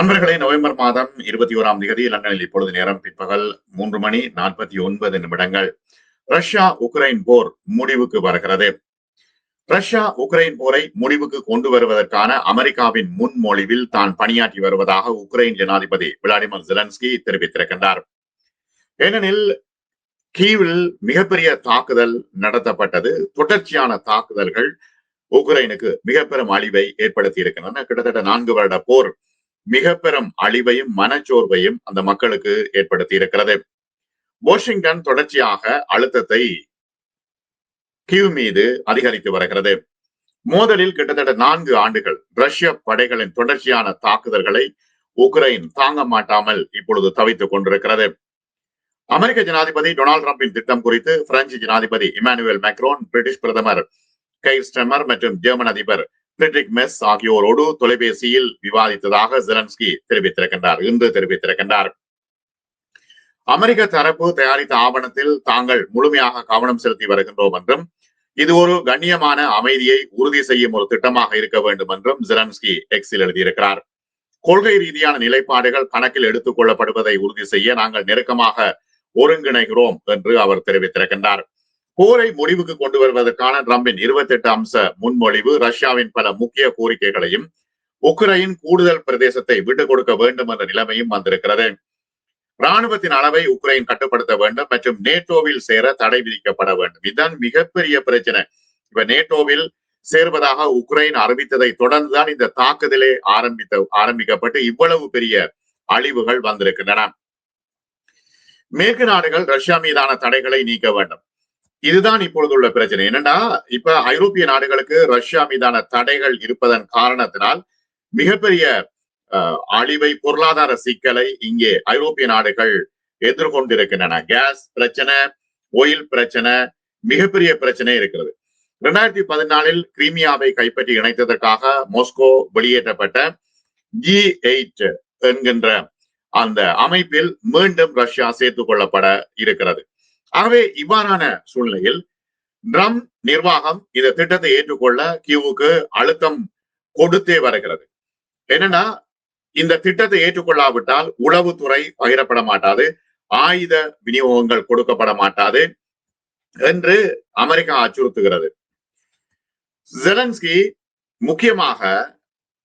நண்பர்களே நவம்பர் மாதம் இருபத்தி ஓராம் தேதி லண்டனில் இப்பொழுது நேரம் பிற்பகல் மூன்று மணி நாற்பத்தி ஒன்பது நிமிடங்கள். ரஷ்யா உக்ரைன் போர் முடிவுக்கு வருகிறது. ரஷ்யா உக்ரைன் போரை முடிவுக்கு கொண்டு வருவதற்கான அமெரிக்காவின் முன்மொழிவில் தான் பணியாற்றி வருவதாக உக்ரைன் ஜனாதிபதி விளாடிமிர் ஜெலன்ஸ்கி தெரிவித்திருக்கின்றார். ஏனெனில் கீவில் மிகப்பெரிய தாக்குதல் நடத்தப்பட்டது. தொடர்ச்சியான தாக்குதல்கள் உக்ரைனுக்கு மிக பெரும் அழிவை ஏற்படுத்தி இருக்கின்றன கிட்டத்தட்ட நான்கு வருட போர் மிக பெரும் அழிவையும் மனச்சோர்வையும் அந்த மக்களுக்கு ஏற்படுத்தி இருக்கிறது வாஷிங்டன் தொடர்ச்சியாக அழுத்தத்தை கியூ மீது அதிகரித்து வருகிறது. மோதலில் கிட்டத்தட்ட நான்கு ஆண்டுகள் ரஷ்ய படைகளின் தொடர்ச்சியான தாக்குதல்களை உக்ரைன் தாங்க மாட்டாமல் இப்பொழுது தவித்துக் கொண்டிருக்கிறது. அமெரிக்க ஜனாதிபதி டொனால்டு டிரம்பின் திட்டம் குறித்து பிரெஞ்சு ஜனாதிபதி இமானுவேல் மேக்ரோன் பிரிட்டிஷ் பிரதமர் கைல் ஸ்டெமர் மற்றும் ஜெர்மன் அதிபர் பிரிட்ரிக் மெஸ் ஆகியோரோடு தொலைபேசியில் விவாதித்ததாக ஜெலன்ஸ்கி தெரிவித்திருக்கின்றார். இன்று தெரிவித்திருக்கின்றார். அமெரிக்க தரப்பு தயாரித்த ஆவணத்தில் தாங்கள் முழுமையாக கவனம் செலுத்தி வருகின்றோம் என்றும் இது ஒரு கண்ணியமான அமைதியை உறுதி செய்யும் ஒரு திட்டமாக இருக்க வேண்டும் என்றும் ஜெலன்ஸ்கி எக்ஸில் எழுதியிருக்கிறார். கொள்கை ரீதியான நிலைப்பாடுகள் கணக்கில் எடுத்துக் கொள்ளப்படுவதை உறுதி செய்ய நாங்கள் நெருக்கமாக ஒருங்கிணைகிறோம் என்று அவர் தெரிவித்திருக்கின்றார். போரை முடிவுக்கு கொண்டு வருவதற்கான ட்ரம்பின் இருபத்தி எட்டு அம்ச முன்மொழிவு ரஷ்யாவின் பல முக்கிய கோரிக்கைகளையும் உக்ரைன் கூடுதல் பிரதேசத்தை விட்டுக் கொடுக்க வேண்டும் என்ற நிலைமையும் வந்திருக்கிறது. ராணுவத்தின் அளவை உக்ரைன் கட்டுப்படுத்த வேண்டும் மற்றும் நேட்டோவில் சேர தடை விதிக்கப்பட வேண்டும். இதுதான் மிகப்பெரிய பிரச்சனை. இப்ப நேட்டோவில் சேர்வதாக உக்ரைன் அறிவித்ததை தொடர்ந்துதான் இந்த தாக்குதலே ஆரம்பித்த ஆரம்பிக்கப்பட்டு இவ்வளவு பெரிய அழிவுகள் வந்திருக்கின்றன. மேற்கு நாடுகள் ரஷ்யா மீதான தடைகளை நீக்க வேண்டும். இதுதான் இப்பொழுது உள்ள பிரச்சனை. என்னன்னா இப்ப ஐரோப்பிய நாடுகளுக்கு ரஷ்யா மீதான தடைகள் இருப்பதன் காரணத்தினால் மிகப்பெரிய அழிவை பொருளாதார சிக்கலை இங்கே ஐரோப்பிய நாடுகள் எதிர்கொண்டிருக்கின்றன. கேஸ் பிரச்சனை ஒயில் பிரச்சனை மிகப்பெரிய பிரச்சனை இருக்கிறது. இரண்டாயிரத்தி பதினாலில் கிரீமியாவை கைப்பற்றி இணைத்ததற்காக மோஸ்கோ வெளியேற்றப்பட்ட ஜி எயிட் என்கின்ற அந்த அமைப்பில் மீண்டும் ரஷ்யா சேர்த்துக் கொள்ளப்பட இருக்கிறது. ஆகவே இவ்வாறான சூழ்நிலையில் ட்ரம் நிர்வாகம் இந்த திட்டத்தை ஏற்றுக்கொள்ள கியூவுக்கு அழுத்தம் கொடுத்தே வருகிறது. என்னன்னா இந்த திட்டத்தை ஏற்றுக்கொள்ளாவிட்டால் உளவுத்துறை பகிரப்பட மாட்டாது ஆயுத விநியோகங்கள் கொடுக்கப்பட மாட்டாது என்று அமெரிக்கா அச்சுறுத்துகிறது. ஜெலன்ஸ்கி முக்கியமாக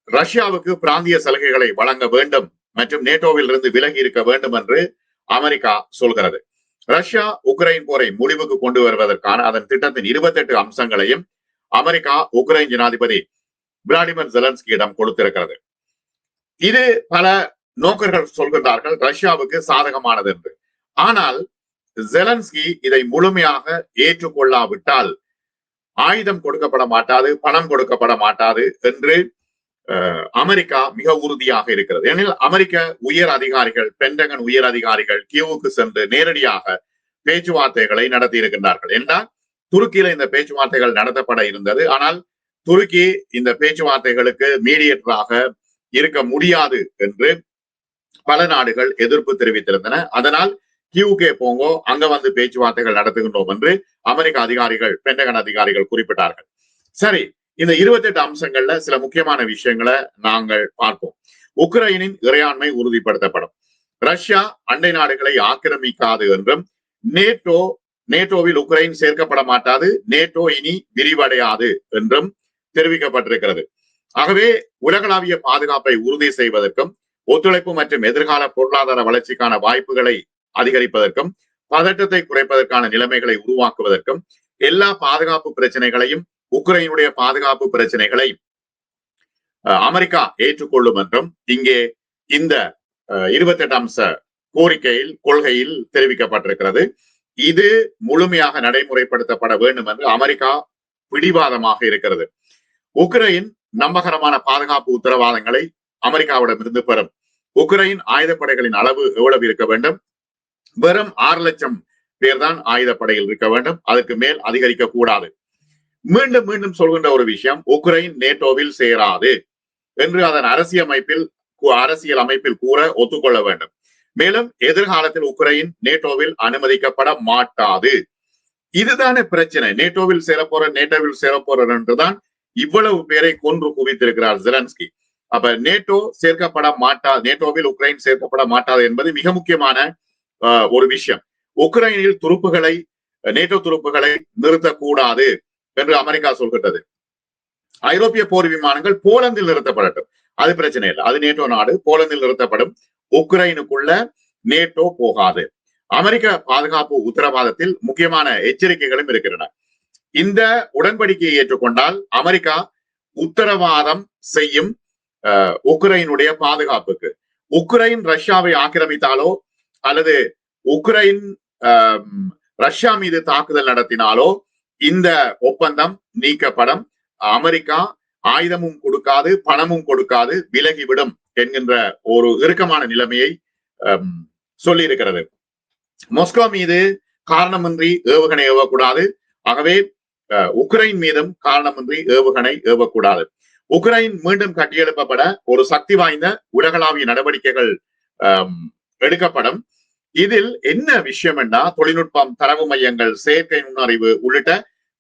ரஷ்யாவுக்கு பிராந்திய சலுகைகளை வழங்க வேண்டும் மற்றும் நேட்டோவில் இருந்து விலகி இருக்க வேண்டும் என்று அமெரிக்கா சொல்கிறது. ரஷ்யா உக்ரைன் போரை முடிவுக்கு கொண்டு வருவதற்கான அதன் திட்டத்தின் இருபத்தி எட்டு அம்சங்களையும் அமெரிக்கா உக்ரைன் ஜனாதிபதி விளாடிமிர் ஜெலன்ஸ்கியிடம் கொடுத்திருக்கிறது. இது பல நோக்கர்கள் சொல்கிறார்கள் ரஷ்யாவுக்கு சாதகமானது என்று. ஆனால் ஜெலன்ஸ்கி இதை முழுமையாக ஏற்றுக்கொள்ளாவிட்டால் ஆயுதம் கொடுக்கப்பட மாட்டாது பணம் கொடுக்கப்பட மாட்டாது என்று அமெரிக்கா மிக உறுதியாக இருக்கிறது. ஏனெனில் அமெரிக்க உயர் அதிகாரிகள் பென்டகன் உயர் அதிகாரிகள் கியூவுக்கு சென்று நேரடியாக பேச்சுவார்த்தைகளை நடத்தி இருக்கின்றார்கள். என்றால் துருக்கியில இந்த பேச்சுவார்த்தைகள் நடத்தப்பட இருந்தது. ஆனால் துருக்கி இந்த பேச்சுவார்த்தைகளுக்கு மீடியேட்டராக இருக்க முடியாது என்று பல நாடுகள் எதிர்ப்பு தெரிவித்திருந்தன. அதனால் கியூகே போங்கோ அங்க வந்து பேச்சுவார்த்தைகள் நடத்துகின்றோம் என்று அமெரிக்க அதிகாரிகள் பென்டகன் அதிகாரிகள் குறிப்பிட்டார்கள். சரி இந்த இருபத்தி எட்டு அம்சங்கள்ல சில முக்கியமான விஷயங்களை நாங்கள் பார்ப்போம். உக்ரைனின் இறையாண்மை உறுதிப்படுத்தப்படும். ரஷ்யா அண்டை நாடுகளை ஆக்கிரமிக்காது என்றும் நேட்டோ நேட்டோவில் உக்ரைன் சேர்க்கப்பட மாட்டாது நேட்டோ இனி விரிவடையாது என்றும் தெரிவிக்கப்பட்டிருக்கிறது. ஆகவே உலகளாவிய பாதுகாப்பை உறுதி செய்வதற்கும் ஒத்துழைப்பு மற்றும் எதிர்கால பொருளாதார வளர்ச்சிக்கான வாய்ப்புகளை அதிகரிப்பதற்கும் பதட்டத்தை குறைப்பதற்கான நிலைமைகளை உருவாக்குவதற்கும் எல்லா பாதுகாப்பு பிரச்சனைகளையும் உக்ரைனுடைய பாதுகாப்பு பிரச்சனைகளை அமெரிக்கா ஏற்றுக்கொள்ளும் என்றும் இங்கே இந்த இருபத்தி எட்டு அம்ச கோரிக்கையில் கொள்கையில் தெரிவிக்கப்பட்டிருக்கிறது. இது முழுமையாக நடைமுறைப்படுத்தப்பட வேண்டும் என்று அமெரிக்கா பிடிவாதமாக இருக்கிறது. உக்ரைன் நம்பகரமான பாதுகாப்பு உத்தரவாதங்களை அமெரிக்காவிடமிருந்து பெறும். உக்ரைன் ஆயுதப்படைகளின் அளவு எவ்வளவு இருக்க வேண்டும்? வெறும் ஆறு லட்சம் பேர் தான் ஆயுதப்படையில் இருக்க வேண்டும். அதற்கு மேல் அதிகரிக்க கூடாது மீண்டும் மீண்டும் சொல்கின்ற ஒரு விஷயம் உக்ரைன் நேட்டோவில் சேராது என்று அதன் அரசியமைப்பில் அரசியல் அமைப்பில் கூற ஒத்துக்கொள்ள வேண்டும். மேலும் எதிர்காலத்தில் உக்ரைன் நேட்டோவில் அனுமதிக்கப்பட மாட்டாது. இதுதானே பிரச்சனை. நேட்டோவில் சேரப்போற நேட்டோவில் சேரப்போறர் என்றுதான் இவ்வளவு பேரை கொன்று குவித்திருக்கிறார் ஜெலன்ஸ்கி. அப்ப நேட்டோ சேர்க்கப்பட மாட்டா நேட்டோவில் உக்ரைன் சேர்க்கப்பட மாட்டாது என்பது மிக முக்கியமான ஒரு விஷயம். உக்ரைனில் துருப்புகளை நேட்டோ துருப்புகளை நிறுத்தக்கூடாது. என்று அமெரிக்கா சொல்கின்றது. ஐரோப்பிய போர் விமானங்கள் போலந்தில் நிறுத்தப்படட்டும். அது பிரச்சனை இல்லை. அது நேட்டோ நாடு. போலந்தில் நிறுத்தப்படும். உக்ரைனுக்குள்ள நேட்டோ போகாது. அமெரிக்க பாதுகாப்பு உத்தரவாதத்தில் முக்கியமான எச்சரிக்கைகளும் இருக்கின்றன. இந்த உடன்படிக்கையை ஏற்றுக்கொண்டால் அமெரிக்கா உத்தரவாதம் செய்யும் உக்ரைனுடைய பாதுகாப்புக்கு. உக்ரைன் ரஷ்யாவை ஆக்கிரமித்தாலோ அல்லது உக்ரைன் ரஷ்யா மீது தாக்குதல் நடத்தினாலோ இந்த ஒப்பந்தம் நீக்கப்படும். அமெரிக்கா ஆயுதமும் கொடுக்காது பணமும் கொடுக்காது விலகிவிடும் என்கின்ற ஒரு இறுக்கமான நிலைமையை சொல்லியிருக்கிறது. மொஸ்கோ மீது காரணமின்றி ஏவுகணை ஏவக்கூடாது. ஆகவே அஹ், உக்ரைன் மீதும் காரணமின்றி ஏவுகணை ஏவக்கூடாது. உக்ரைன் மீண்டும் கட்டியெழுப்பப்பட ஒரு சக்தி வாய்ந்த உலகளாவிய நடவடிக்கைகள் எடுக்கப்படும். இதில் என்ன விஷயம் என்றா தொழில்நுட்பம் தரவு மையங்கள் செயற்கை நுண்ணறிவு உள்ளிட்ட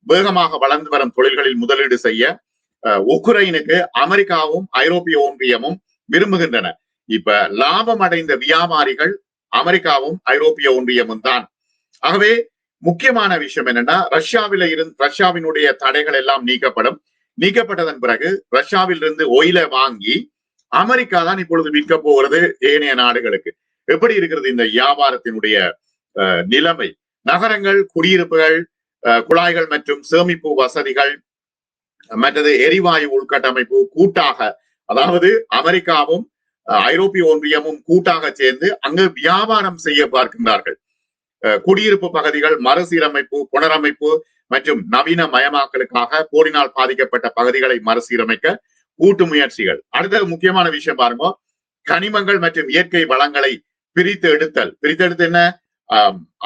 வேகமாக வளர்ந்து வரும் தொழில்களில் முதலீடு செய்ய உக்ரைனுக்கு அமெரிக்காவும் ஐரோப்பிய ஒன்றியமும் விரும்புகின்றன. இப்ப லாபம் அடைந்த வியாபாரிகள் அமெரிக்காவும் ஐரோப்பிய ஒன்றியமும் தான். ஆகவே முக்கியமான விஷயம் என்னன்னா ரஷ்யாவில இருந்து ரஷ்யாவினுடைய தடைகள் எல்லாம் நீக்கப்படும். நீக்கப்பட்டதன் பிறகு ரஷ்யாவில் இருந்து ஒயில வாங்கி அமெரிக்கா தான் இப்பொழுது விற்க போகிறது ஏனைய நாடுகளுக்கு. எப்படி இருக்கிறது இந்த வியாபாரத்தினுடைய அஹ், நிலைமை? நகரங்கள் குடியிருப்புகள் குழாய்கள் மற்றும் சேமிப்பு வசதிகள் மற்றது எரிவாயு உள்கட்டமைப்பு கூட்டாக அதாவது அமெரிக்காவும் ஐரோப்பிய ஒன்றியமும் கூட்டாக சேர்ந்து அங்கு வியாபாரம் செய்ய பார்க்கின்றார்கள். அஹ், குடியிருப்பு பகுதிகள் மறுசீரமைப்பு புனரமைப்பு மற்றும் நவீன மயமாக்கலுக்காக போரினால் பாதிக்கப்பட்ட பகுதிகளை மறுசீரமைக்க கூட்டு முயற்சிகள். அடுத்த முக்கியமான விஷயம் பாருங்க. கனிமங்கள் மற்றும் இயற்கை வளங்களை பிரித்து எடுத்தல் பிரித்தெடுத்து என்ன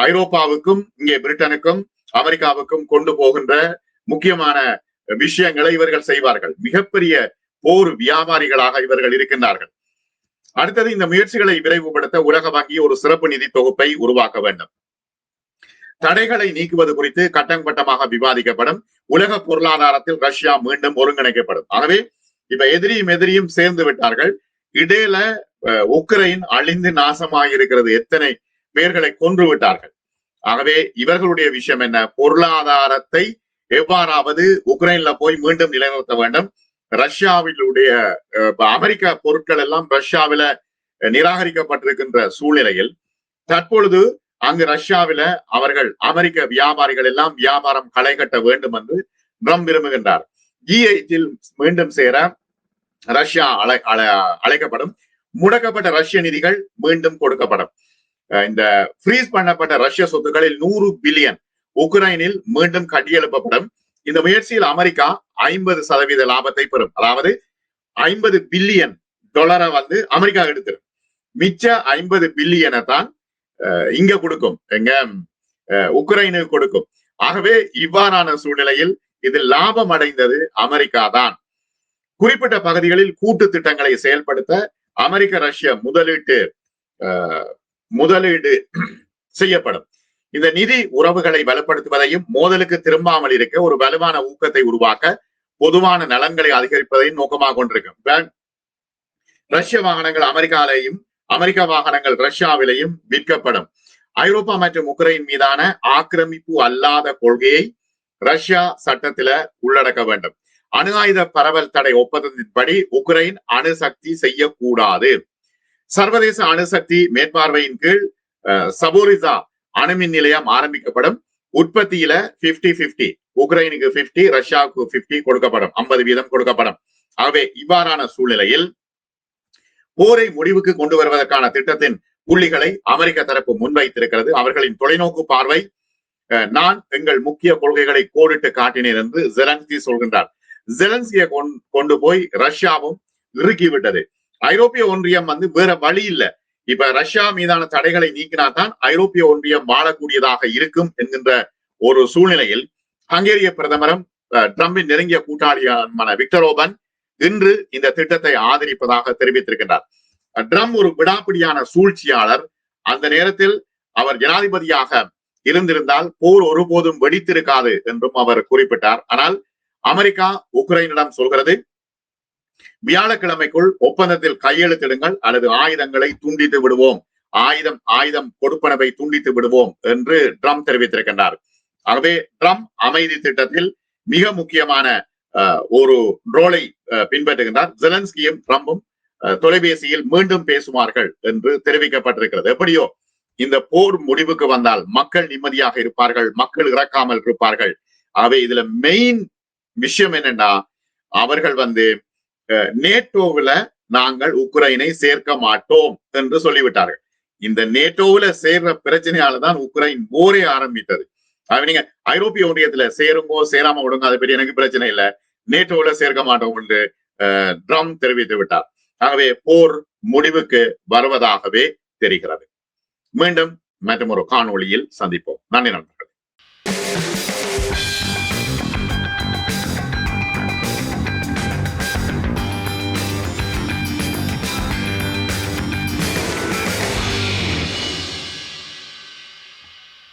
ஐரோப்பாவுக்கும் இங்கே பிரிட்டனுக்கும் அமெரிக்காவுக்கும் கொண்டு போகின்ற முக்கியமான விஷயங்களை இவர்கள் செய்வார்கள். மிகப்பெரிய போர் வியாபாரிகளாக இவர்கள் இருக்கின்றார்கள். அடுத்தது இந்த முயற்சிகளை விரைவுபடுத்த உலக வங்கி ஒரு சிறப்பு நிதி தொகுப்பை உருவாக்க வேண்டும். தடைகளை நீக்குவது குறித்து கட்டம் கட்டமாக விவாதிக்கப்படும். உலக பொருளாதாரத்தில் ரஷ்யா மீண்டும் ஒருங்கிணைக்கப்படும். ஆகவே இப்ப எதிரியும் எதிரியும் சேர்ந்து விட்டார்கள். இடையில அஹ், உக்ரைன் அழிந்து நாசமாயிருக்கிறது எத்தனை பேர்களை கொன்று விட்டார்கள்? ஆகவே இவர்களுடைய விஷயம் என்ன? பொருளாதாரத்தை எவ்வாறாவது உக்ரைன்ல போய் மீண்டும் நிலைநிறுத்த வேண்டும். ரஷ்யாவிலுடைய அஹ், அமெரிக்க பொருட்கள் எல்லாம் ரஷ்யாவில நிராகரிக்கப்பட்டிருக்கின்ற சூழ்நிலையில் தற்பொழுது அங்கு ரஷ்யாவில அவர்கள் அமெரிக்க வியாபாரிகள் எல்லாம் வியாபாரம் களை கட்ட வேண்டும் என்று ட்ரம்ப் விரும்புகின்றார். ஜி மீண்டும் சேர ரஷ்யா அழை அழ- அழைக்கப்படும். முடக்கப்பட்ட ரஷ்ய நிதிகள் மீண்டும் கொடுக்கப்படும். இந்த ஃப்ரீஸ் பண்ணப்பட்ட ரஷ்ய சொத்துக்களில் நூறு பில்லியன் உக்ரைனில் மீண்டும் கட்டியெழுப்பப்படும். இந்த முயற்சியில் அமெரிக்கா ஐம்பது சதவீத லாபத்தை பெறும். அதாவது ஐம்பது பில்லியன் டாலரை வந்து அமெரிக்கா எடுத்துரும். மிச்ச ஐம்பது பில்லியனை தான் இங்க கொடுக்கும். எங்க? அஹ், உக்ரைனுக்கு கொடுக்கும். ஆகவே இவ்வாறான சூழ்நிலையில் இது லாபம் அடைந்தது அமெரிக்கா தான். குறிப்பிட்ட பகுதிகளில் கூட்டு திட்டங்களை செயல்படுத்த அமெரிக்க ரஷ்ய முதலீட்டு முதலீடு செய்யப்படும். இந்த நிதி உறவுகளை வலுப்படுத்துவதையும் மோதலுக்கு திரும்பாமல் இருக்க ஒரு வலுவான ஊக்கத்தை உருவாக்க பொதுவான நலன்களை அதிகரிப்பதையும் நோக்கமாக கொண்டிருக்கும். ரஷ்ய வாகனங்கள் அமெரிக்காவிலையும் அமெரிக்க வாகனங்கள் ரஷ்யாவிலையும் விற்கப்படும். ஐரோப்பா மற்றும் உக்ரைன் மீதான ஆக்கிரமிப்பு அல்லாத கொள்கையை ரஷ்யா சட்டத்தில உள்ளடக்க வேண்டும். அணு ஆயுத பரவல் தடை ஒப்பந்தத்தின்படி உக்ரைன் அணுசக்தி செய்யக்கூடாது. சர்வதேச அணுசக்தி மேற்பார்வையின் கீழ் அஹ், சபோரிசா அணுமின் நிலையம் ஆரம்பிக்கப்படும். உற்பத்தியில 50 50 உக்ரைனுக்கு 50 ரஷ்யாவுக்கு 50 கொடுக்கப்படும். 50 வீதம் கொடுக்கப்படும். ஆகவே இவ்வாறான சூழ்நிலையில் போரை முடிவுக்கு கொண்டு வருவதற்கான திட்டத்தின் புள்ளிகளை அமெரிக்க தரப்பு முன்வைத்திருக்கிறது. அவர்களின் தொலைநோக்கு பார்வை அஹ், நான் எங்கள் முக்கிய கொள்கைகளை கோடிட்டு காட்டினேன் என்று ஜெலன்ஸ்கி சொல்கின்றார். ஜெலன்ஸ்கியை கொண்டு போய் ரஷ்யாவும் இறுக்கி விட்டது. ஐரோப்பிய ஒன்றியம் வந்து வேற வழி இல்ல. இப்ப ரஷ்யா மீதான தடைகளை நீக்கினாதான் ஐரோப்பிய ஒன்றியம் வாழக்கூடியதாக இருக்கும் என்கின்ற ஒரு சூழ்நிலையில் ஹங்கேரிய பிரதமரும் அஹ், ட்ரம்பின் நெருங்கிய கூட்டாளியான விக்டர் ஓபன் இன்று இந்த திட்டத்தை ஆதரிப்பதாக தெரிவித்திருக்கின்றார். அஹ், ட்ரம்ப் ஒரு விடாப்பிடியான சூழ்ச்சியாளர். அந்த நேரத்தில் அவர் ஜனாதிபதியாக இருந்திருந்தால் போர் ஒருபோதும் வெடித்திருக்காது என்றும் அவர் குறிப்பிட்டார். ஆனால் அமெரிக்கா உக்ரைனிடம் சொல்கிறது வியாழக்கிழமைக்குள் ஒப்பந்தத்தில் கையெழுத்திடுங்கள் அல்லது ஆயுதங்களை துண்டித்து விடுவோம். ஆயுதம் ஆயுதம் கொடுப்பனவை துண்டித்து விடுவோம் என்று ட்ரம்ப் தெரிவித்திருக்கின்றார். ஆகவே ட்ரம்ப் அமைதி திட்டத்தில் மிக முக்கியமான அஹ், ஒரு ரோலை அஹ், பின்பற்றுகின்றார். ஜெலன்ஸ்கியும் ட்ரம்பும் தொலைபேசியில் மீண்டும் பேசுவார்கள் என்று தெரிவிக்கப்பட்டிருக்கிறது. எப்படியோ இந்த போர் முடிவுக்கு வந்தால் மக்கள் நிம்மதியாக இருப்பார்கள் மக்கள் இறக்காமல் இருப்பார்கள். ஆகவே இதுல மெயின் விஷயம் என்னன்னா அவர்கள் வந்து அஹ், நாங்கள் உக்ரைனை சேர்க்க மாட்டோம் என்று சொல்லிவிட்டார்கள். இந்த நேட்டோவில் சேர்ற பிரச்சனையால தான் உக்ரைன் போரே ஆரம்பித்தது. நீங்க ஐரோப்பிய ஒன்றியத்துல சேருங்கோ சேராம விடுங்க அதை பற்றி எனக்கு பிரச்சனை இல்லை. நேட்டோவில் சேர்க்க மாட்டோம் என்று அஹ், தெரிவித்து விட்டார். ஆகவே போர் முடிவுக்கு வருவதாகவே தெரிகிறது. மீண்டும் மற்றும் ஒரு காணொளியில் சந்திப்போம். நன்றி நண்பர்கள்.